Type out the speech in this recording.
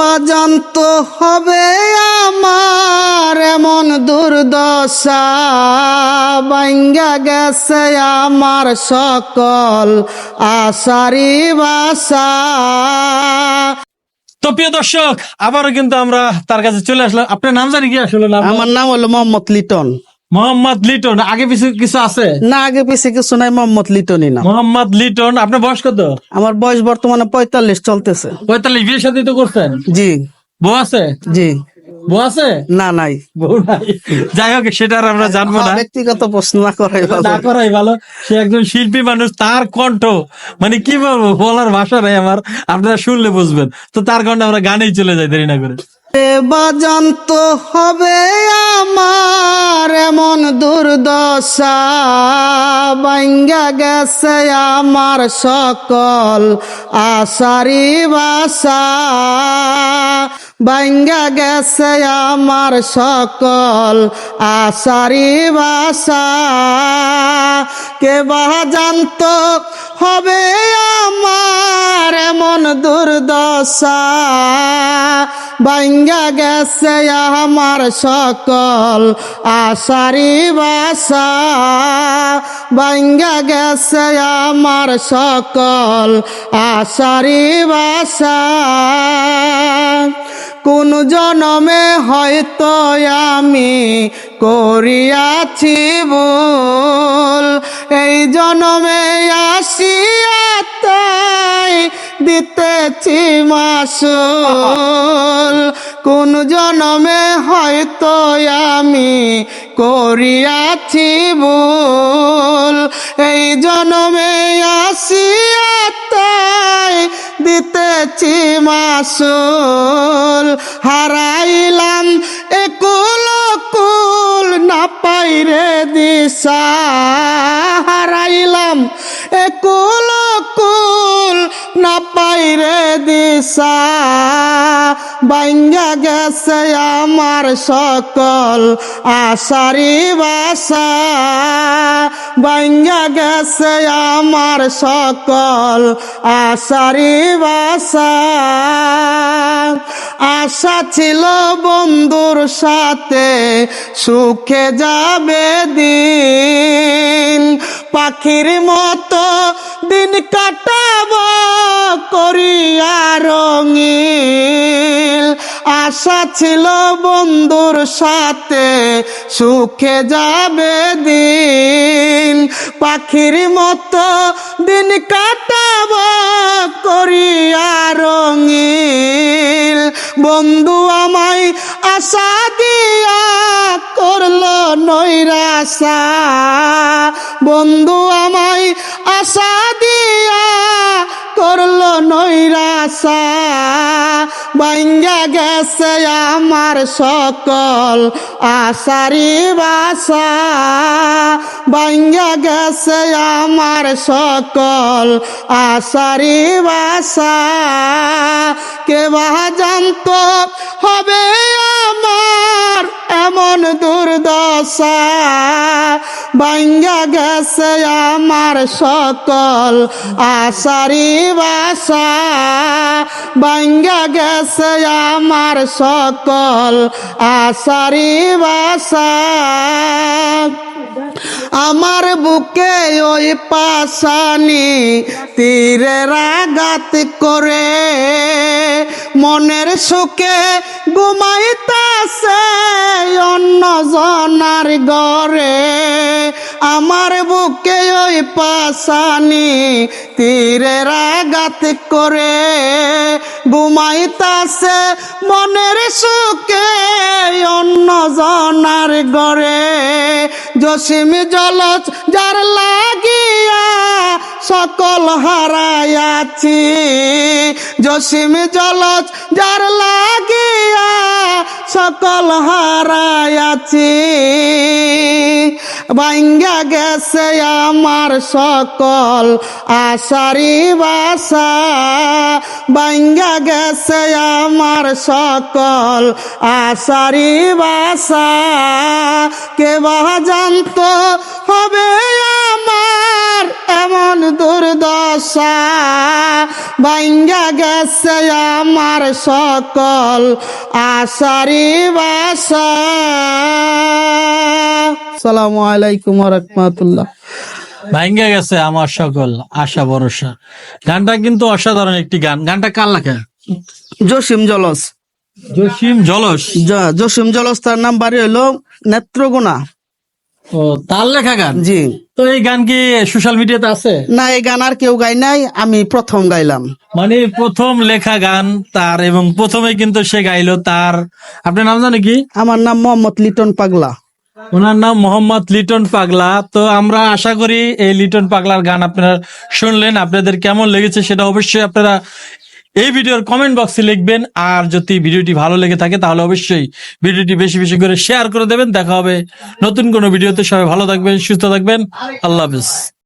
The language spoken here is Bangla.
বাজান্ত হবে আমার এমন দুর্দশা। বাইঙ্গা গেছে আমার সকল আশারি বাসা। তো প্রিয় দর্শক আবারও কিন্তু আমরা তার কাছে চলে আসলাম। আপনার নাম জানি কি? আসলে আমার নাম হলো মোহাম্মদ লিটন। মোহাম্মদ লিটন আগে পিছু কিছু আছে? না আগে পিছে কিছু নাই মোহাম্মদ লিটনই না। মোহাম্মদ লিটন আপনার বয়স কত? আমার বয়স বর্তমানে পঁয়তাল্লিশ চলতেছে। পঁয়তাল্লিশ বিয়ে সাথে তো করছেন? জি। বউ আছে? জি। বউ আছে? না নাই। বউ নাই। যাই হোক সেটা আর আমরা জানব না। ব্যক্তিগত প্রশ্ন না করাই ভালো। না করাই ভালো। সে একজন শিল্পী মানুষ তার কণ্ঠ মানে কি বলব বলার ভাষা নাই আমার। আপনারা শুনলে বুঝবেন। তো তার কারণে আমরা গানেই চলে যাই দেরি না করে। বাজান্ত হবে আমার এমন দুর্দশা। বাইঙ্গা গেছে আমার সকল আশারি বাসা। বাইঙ্গা গেছে আমার সকল আশারি বাসা। কে বা জানত হবে আমার এমন দুর্দশা। বাইঙ্গা গেছে আমার সকল আশারি বাসা। বাইঙ্গা গেছে আমার সকল আশারি বাসা। কোন জনমে হয়তো আমি করিয়াছি ভুল। এই জনমে আসিয়া দিতেছি মাসুল। কোন জনমে হয়তো আমি করিয়াছি ভুল। এই জনমে আসিয়া তাই দিতেছি মাসুল। হারাইলাম পাইরে দিশা, বাইঙ্গা গেছে আমার সকল আশারি বাসা। বাইঙ্গা গেছে আমার সকল আশারি বাসা। আশা ছিল বন্ধুর সাথে সুখে যাবে দিন। পাখির মতো দিন কাটাব করিয়া রঙিল। আশা ছিল বন্ধুর সাথে সুখে যাবে দিন পাখির মতো দিন কাটাব করিয়া রঙিল। বন্ধু আমায় আশা দিয়া করল নৈরাশা। বন্ধু নৈরাশা বাইঙ্গা গেছে আমার সকল আশারি বাসা। বাইঙ্গা গেছে আমার সকল আশারি বাসা। কে বা জানত হবে আমার এমন বাইঙ্গা গেছে আমার সকল আশারি বাসা। বাইঙ্গা গেছে আমার সকল আশারি বাসা। আমার বুকে ওই পাশানি তীরের আঘাত করে, মনের সুখে ঘুমাইতাছে ঘরে আমার বুকে ওই পাশানি তীরের আঘাত করে ঘুমাইতাছে মনের সুখে অন্য জনার ঘরে। জসিম জলজ যার লাগিয়া সকল হারায়াছি জসিম জলজ যার লাগিয়া সকল হারায়াছি বাইঙ্গা গেছে আমার সকল আশারি বাসা বাইঙ্গা গেছে আমার সকল আশারি বাসা। কে বা জানত হবে দুর্দশা ভাঙ্গা গেছে আমার সকল আশারি বাসা। সালামু আলাইকুম রহমতুল্লাহ। ভাঙ্গা গেছে আমার সকল আশা ভরসা। গানটা কিন্তু অসাধারণ একটি গান। গানটা কার লেখা? জসিম জলস। জসিম জলস? জসিম জলস তার নাম বাড়ি হইল নেত্রকোনা। ও তার লেখা গান? জি। তো এই গান কি সোশ্যাল মিডিয়াতে আছে? না এই গান আর কেউ গাই নাই আমি প্রথম গাইলাম। মানে প্রথম লেখা গান তার এবং প্রথমে কিন্তু সে গাইলো তার। আপনার নাম জানে কি? আমার নাম মোহাম্মদ লিটন পাগলা। ওনার নাম মোহাম্মদ লিটন পাগলা। তো আমরা আশা করি এই লিটন পাগলার গান আপনারা শুনলেন। আপনাদের কেমন লেগেছে সেটা অবশ্যই আপনারা এই ভিডিওর কমেন্ট বক্সে লিখবেন, আর যদি ভিডিওটি ভালো লেগে থাকে, তাহলে অবশ্যই ভিডিওটি বেশি বেশি করে শেয়ার করে দেবেন। দেখা হবে নতুন কোনো ভিডিওতে। সবাই ভালো থাকবেন, সুস্থ থাকবেন। আল্লাহ হাফিজ।